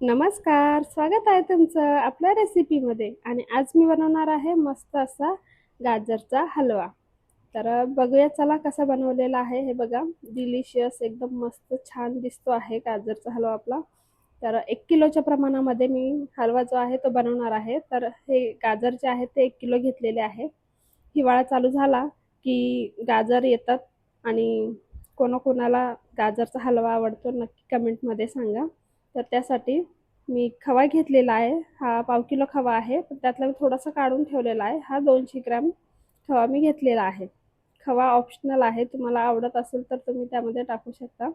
नमस्कार स्वागत आहे तुमचं आपल्या रेसिपीमध्ये आणि आज मी बनवणार आहे मस्त असा गाजरचा हलवा. तर बघूया चला कसा बनवलेला आहे हे बघा. डिलिशियस एकदम मस्त छान दिसतो आहे गाजरचा हलवा आपला. तर एक किलोच्या प्रमाणामध्ये मी हलवा जो आहे तो बनवणार आहे. तर हे गाजर जे आहे ते एक किलो घेतलेले आहे. हिवाळा चालू झाला की गाजर येतात आणि कोणाकोणाला गाजरचा हलवा आवडतो नक्की कमेंटमध्ये सांगा. तर त्यासाठी मी खवा घेतलेला आहे. हा पाव किलो खवा आहे. पण त्यातला मी थोडासा काढून ठेवलेला आहे. हा दोनशे ग्रॅम खवा मी घेतलेला आहे. खवा ऑप्शनल आहे. तुम्हाला आवडत असेल तर तुम्ही त्यामध्ये टाकू शकता.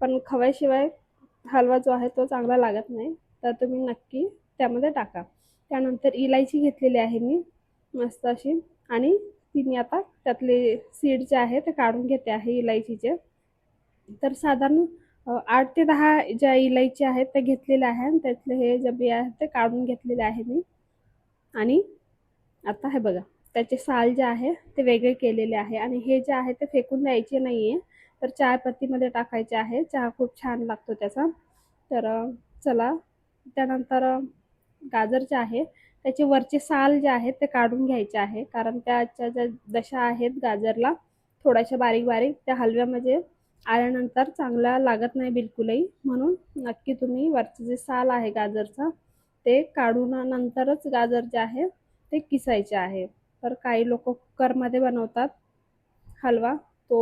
पण खव्याशिवाय हलवा जो आहे तो चांगला लागत नाही. तर तुम्ही नक्की त्यामध्ये टाका. त्यानंतर इलायची घेतलेली आहे मी. मस्त अशी. आणि ती मी आता त्यातले सीड जे आहे ते काढून घेते आहे इलायचीचे. तर साधारण आठ ते दहा ज्या इलायची आहेत त्या घेतलेल्या आहे आणि त्यातले हे जे बी आहेत ते काढून घेतलेले आहे मी. आणि आता हे बघा त्याचे साल जे आहे ते वेगळे केलेले आहे. आणि हे जे आहे ते फेकून द्यायचे नाही आहे तर चहापत्तीमध्ये टाकायचे आहे. चहा खूप छान लागतो त्याचा. तर चला त्यानंतर गाजर जे आहे त्याचे वरचे साल जे आहेत ते काढून घ्यायचे आहे. कारण त्याच्या ज्या दशा आहेत गाजरला थोड्याशा बारीक बारीक त्या हलव्यामध्ये आल्यानंतर चांगला लागत नाही बिलकुलही. म्हणून नक्की तुम्ही वरचं जे साल आहे गाजरचा ते काढून नंतरच गाजर जे आहे ते किसायचे आहे. तर काही लोक कुकरमध्ये बनवतात. हलवा तो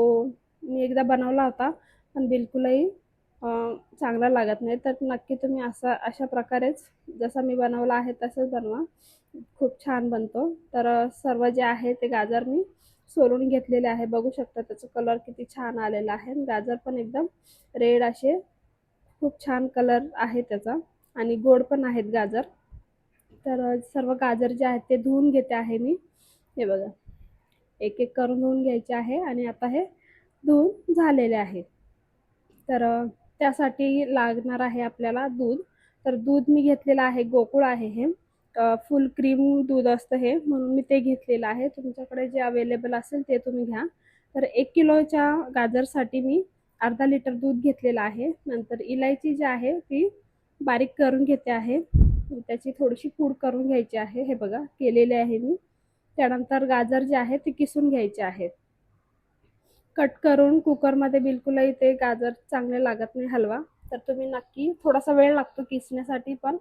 मी एकदा बनवला होता पण बिलकुलही चांगला लागत नाही. तर नक्की तुम्ही असा अशा प्रकारेच जसा मी बनवला आहे तसंच बनवा. खूप छान बनतो. तर सर्व जे आहे ते गाजर मी सोलून घेतलेले आहे. बघू शकता त्याचा कलर किती छान आलेला आहे. गाजर पण एकदम रेड असे खूप छान कलर आहे त्याचा. आणि गोड पण आहेत गाजर. तर सर्व गाजर जे आहेत ते धुवून घेते आहे मी. हे बघा. एक एक करून धुवून घ्यायचे आहे आणि आता हे धुवून झालेले आहे. तर त्यासाठी लागणार आहे आपल्याला दूध. तर दूध मी घेतलेलं आहे. गोकुळ आहे हे. फुल क्रीम दूध असतं हे. म्हणून मी ते घेतलेलं आहे. तुमच्याकडे जे अवेलेबल असेल ते तुम्ही घ्या. तर एक किलोच्या गाजरसाठी मी अर्धा लिटर दूध घेतलेलं आहे. नंतर इलायची जी आहे ती बारीक करून घेते आहे. त्याची थोडीशी पूड करून घ्यायची आहे. हे बघा केलेले आहे मी. त्यानंतर गाजर जे आहे ते किसून घ्यायचे आहे. कट करून कुकरमध्ये बिलकुलही ते गाजर चांगले लागत नाही हलवा. तर तुम्ही नक्की थोडासा वेळ लागतो किसण्यासाठी पण.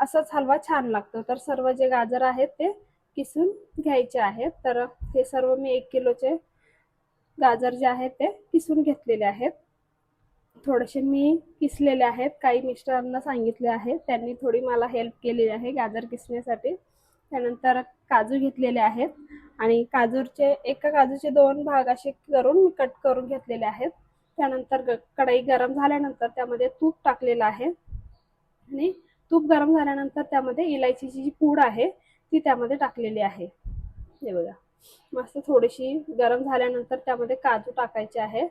असाच हलवा छान लागतो. तर सर्व जे गाजर आहेत ते किसून घ्यायचे आहेत. तर हे सर्व मी एक किलोचे गाजर जे आहेत ते किसून घेतलेले आहेत. थोडेसे मी किसलेले आहेत. काही मिस्टरांना सांगितले आहे. त्यांनी थोडी मला हेल्प केलेली आहे गाजर किसण्यासाठी. त्यानंतर काजू घेतलेले आहेत. आणि काजूचे एका काजूचे दोन भाग असे करून मी कट करून घेतलेले आहेत. त्यानंतर ग कढई गरम झाल्यानंतर त्यामध्ये तूप टाकलेलं आहे. आणि तूप गरम झाल्यानंतर त्यामध्ये इलायचीची जी पूड आहे ती त्यामध्ये टाकलेली आहे. हे बघा. मस्त थोडीशी गरम झाल्यानंतर त्यामध्ये काजू टाकायचे आहे.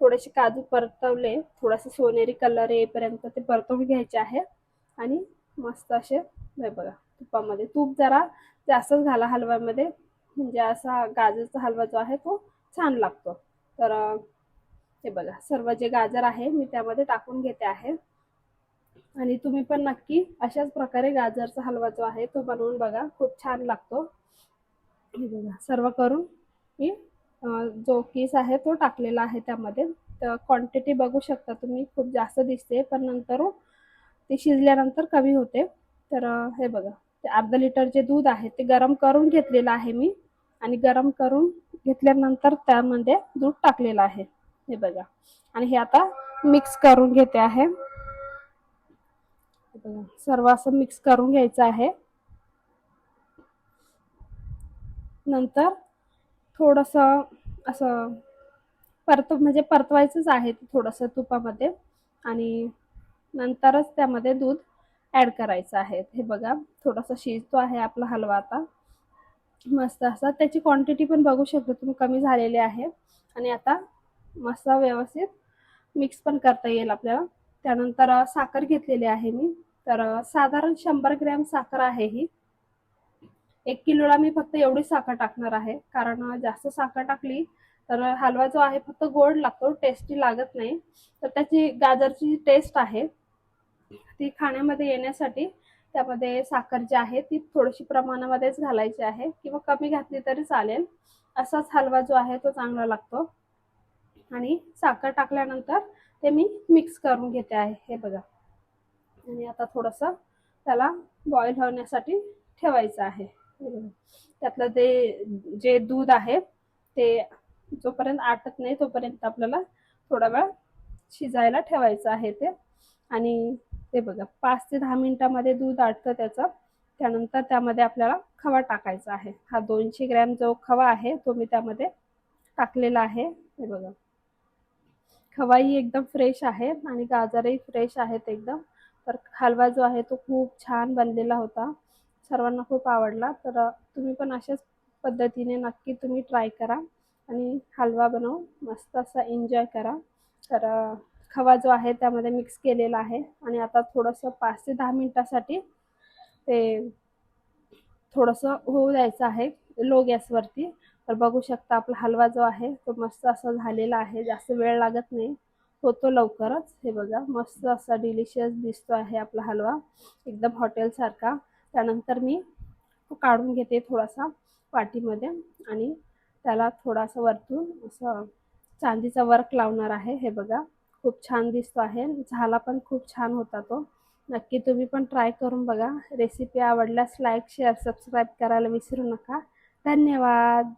थोडेसे काजू परतवले थोडासा सोनेरी कलर येईपर्यंत ते परतवून घ्यायचे आहे. आणि मस्त असे हे बघा तुपामध्ये. तूप जरा जास्तच घाला हलव्यामध्ये. म्हणजे असा गाजरचा हलवा जो आहे तो छान लागतो. तर हे बघा. सर्व जे गाजर आहे मी त्यामध्ये टाकून घेते आहे. आणि तुम्ही पण नक्की अशाच प्रकारे गाजरचा हलवा जो आहे तो बनवून बघा. खूप छान लागतो. हे बघा सर्व करून मी जो केस आहे तो टाकलेला आहे त्यामध्ये. तर क्वांटिटी बघू शकता तुम्ही खूप जास्त दिसते पण नंतर ते शिजल्यानंतर कमी होते. तर हे बघा ते अर्धा लिटर जे दूध आहे ते गरम करून घेतलेलं आहे मी. आणि गरम करून घेतल्यानंतर त्यामध्ये दूध टाकलेलं आहे. हे बघा. आणि हे आता मिक्स करून घेते आहे. बघा, सर्व असं मिक्स करून घ्यायचं आहे. नंतर थोडंसं असं परत म्हणजे परतवायचंच आहे थोडंसं तुपामध्ये. आणि नंतरच त्यामध्ये दूध ॲड करायचं आहे. हे बघा थोडासा शिजतो आहे आपला हलवा आता. मस्त असा. त्याची क्वांटिटी पण बघू शकता तुम्ही कमी झालेली आहे. आणि आता मस्त व्यवस्थित मिक्स पण करता येईल आपल्याला. त्यानंतर साखर घेतलेली आहे मी. तर साधारण शंभर ग्रॅम साखर आहे ही. एक किलोला मी फक्त एवढी साखर टाकणार आहे. कारण जास्त साखर टाकली तर हलवा जो आहे फक्त गोड लागतो टेस्टी लागत नाही. तर त्याची गाजरची टेस्ट आहे. ती खाण्यामध्ये येण्यासाठी त्यामध्ये साखर जी आहे ती थोडीशी प्रमाणामध्येच घालायची आहे किंवा कमी घातली तरी चालेल. असाच हलवा जो आहे तो चांगला लागतो. आणि साखर टाकल्यानंतर ते मी मिक्स करून घेते आहे. हे बघा. आणि आता थोडंसं त्याला बॉईल होण्यासाठी ठेवायचं आहे. त्यातलं ते जे दूध आहे ते जोपर्यंत आटत नाही तोपर्यंत आपल्याला थोडा वेळ शिजायला ठेवायचं आहे ते. आणि ते बघा पाच ते दहा मिनिटामध्ये दूध आटतं त्याचं. त्यानंतर त्यामध्ये आपल्याला खवा टाकायचा आहे. हा दोनशे ग्रॅम जो खवा आहे तो मी त्यामध्ये टाकलेला आहे. हे बघा. खवाही एकदम फ्रेश आहे आणि गाजरही फ्रेश आहेत एकदम. तर हलवा जो आहे तो खूप छान बनलेला होता. सर्वांना खूप आवडला. तर तुम्ही पण अशाच पद्धतीने नक्की तुम्ही ट्राय करा आणि हलवा बनव. मस्त असा एन्जॉय करा. तर खवा जो आहे त्यामध्ये मिक्स केलेला आहे आणि आता थोडंसं पाच ते दहा मिनटासाठी ते थोडंसं होऊ द्यायचं आहे लो गॅसवरती तर बघू शकता आपला हलवा जो आहे तो मस्त असा झालेला आहे. जास्त वेळ लागत नाही. होतो लवकरच. हे बघा मस्त असा डिलिशियस दिसतो आहे आपला हलवा. एकदम हॉटेलसारखा त्यानंतर मी तो काढून घेते थोडासा वाटीमध्ये आणि त्याला थोडासा वरतून असं चांदीचा वर्क लावणार आहे. हे बघा खूप छान दिसतो आहे. झाला पण खूप छान होता तो. नक्की तुम्ही पण ट्राय करून बघा. रेसिपी आवडल्यास लाईक शेअर सबस्क्राईब करायला विसरू नका. धन्यवाद!